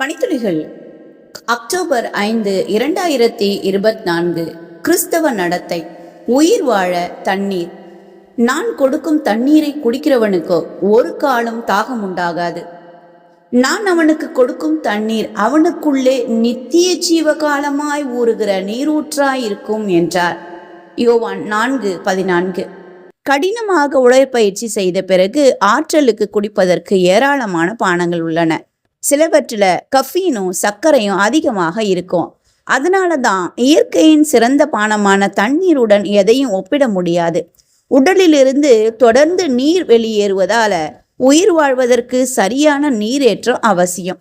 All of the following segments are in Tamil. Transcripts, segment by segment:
பணித்துளிகள். அக்டோபர் ஐந்து இரண்டாயிரத்தி இருபத்தி நான்கு கிறிஸ்தவ நடத்தை. உயிர் வாழ தண்ணீர். நான் கொடுக்கும் தண்ணீரை குடிக்கிறவனுக்கு ஒரு காலம் தாகம் உண்டாகாது நான் அவனுக்கு கொடுக்கும் தண்ணீர் அவனுக்குள்ளே நித்திய ஜீவகாலமாய் ஊறுகிற நீரூற்றாய் இருக்கும் என்றார். யோவான் நான்கு பதினான்கு. கடினமாக உடற்பயிற்சி செய்த பிறகு ஆற்றலுக்கு குடிப்பதற்கு ஏராளமான பானங்கள் உள்ளன. சிலவற்றில் கஃபீனும் சர்க்கரையும் அதிகமாக இருக்கும். அதனால தான் இயற்கையின் சிறந்த பானமான தண்ணீருடன் எதையும் ஒப்பிட முடியாது. உடலிலிருந்து தொடர்ந்து நீர் வெளியேறுவதால உயிர் வாழ்வதற்கு சரியான நீரேற்றம் அவசியம்.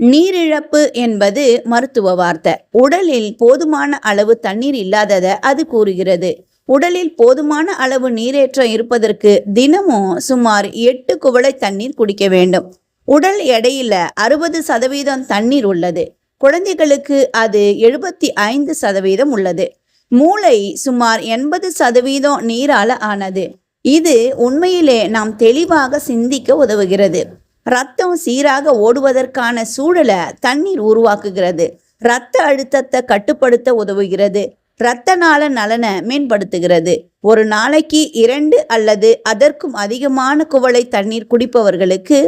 நீரிழப்பு என்பது மருத்துவ வார்த்தை. உடலில் போதுமான அளவு தண்ணீர் இல்லாததை அது கூறுகிறது. உடலில் போதுமான அளவு நீரேற்றம் இருப்பதற்கு தினமும் சுமார் எட்டு குவளை தண்ணீர் குடிக்க வேண்டும். உடல் எடையில அறுபது சதவீதம் தண்ணீர் உள்ளது. குழந்தைகளுக்கு அது எழுபத்தி ஐந்து சதவீதம் உள்ளது. மூளை சுமார் எண்பது சதவீதம் நீரால ஆனது. இது உண்மையிலே நாம் தெளிவாக சிந்திக்க உதவுகிறது. ரத்தம் சீராக ஓடுவதற்கான சூழலை தண்ணீர் உருவாக்குகிறது. இரத்த அழுத்தத்தை கட்டுப்படுத்த உதவுகிறது. இரத்த நாள நலனை மேம்படுத்துகிறது. ஒரு நாளைக்கு இரண்டு அல்லது அதற்கும் அதிகமான குவளை தண்ணீர் குடிப்பவர்களுக்கு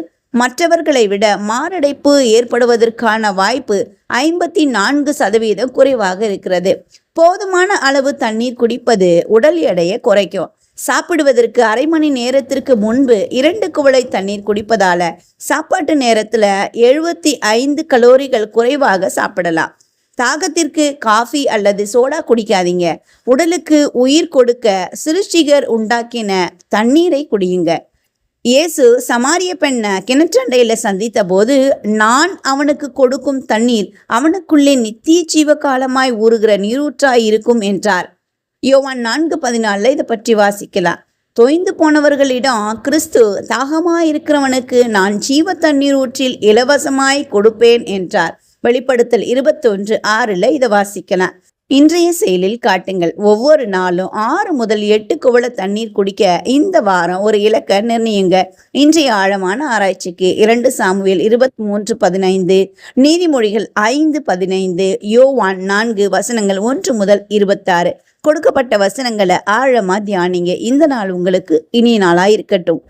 மற்றவர்களை விட மாரடைப்பு ஏற்படுவதற்கான வாய்ப்பு ஐம்பத்தி நான்கு சதவீதம் குறைவாக இருக்கிறது. போதுமான அளவு தண்ணீர் குடிப்பது உடல் எடையை குறைக்கும். சாப்பிடுவதற்கு அரை மணி நேரத்திற்கு முன்பு இரண்டு குவளை தண்ணீர் குடிப்பதால சாப்பாட்டு நேரத்துல எழுபத்தி ஐந்து கலோரிகள் குறைவாக சாப்பிடலாம். தாகத்திற்கு காஃபி அல்லது சோடா குடிக்காதீங்க. உடலுக்கு உயிர் கொடுக்க சிருஷ்டிகர் உண்டாக்கின தண்ணீரை குடியுங்க. இயேசு சமாரிய பெண்ணை கிணற்றண்டையில் சந்தித்த போது நான் அவனுக்கு கொடுக்கும் தண்ணீர் அவனுக்குள்ளே நித்திய ஜீவ காலமாய் ஊறுகிற நீரூற்றாய் இருக்கும் என்றார். யோவான் நான்கு பதினாலில் இதை பற்றி வாசிக்கலாம். தொய்ந்து போனவர்களிடம் கிறிஸ்து தாகமாயிருக்கிறவனுக்கு நான் ஜீவ தண்ணீர் ஊற்றில் இலவசமாய் கொடுப்பேன் என்றார். வெளிப்படுத்தல் இருபத்தொன்று ஆறில் இதை வாசிக்கலாம். இன்றைய செயலில் காட்டுங்கள். ஒவ்வொரு நாளும் ஆறு முதல் எட்டு குவள தண்ணீர் குடிக்க இந்த வாரம் ஒரு இலக்கை நிர்ணயிங்க இன்றைய ஆழமான ஆராய்ச்சிக்கு இரண்டு சாமுவேல் இருபத்தி மூன்று பதினைந்து நீதிமொழிகள் ஐந்து பதினைந்து யோவான் நான்கு வசனங்கள் ஒன்று முதல் இருபத்தாறு. கொடுக்கப்பட்ட வசனங்களை ஆழமா தியானிங்க. இந்த நாள் உங்களுக்கு இனிய நாளா இருக்கட்டும்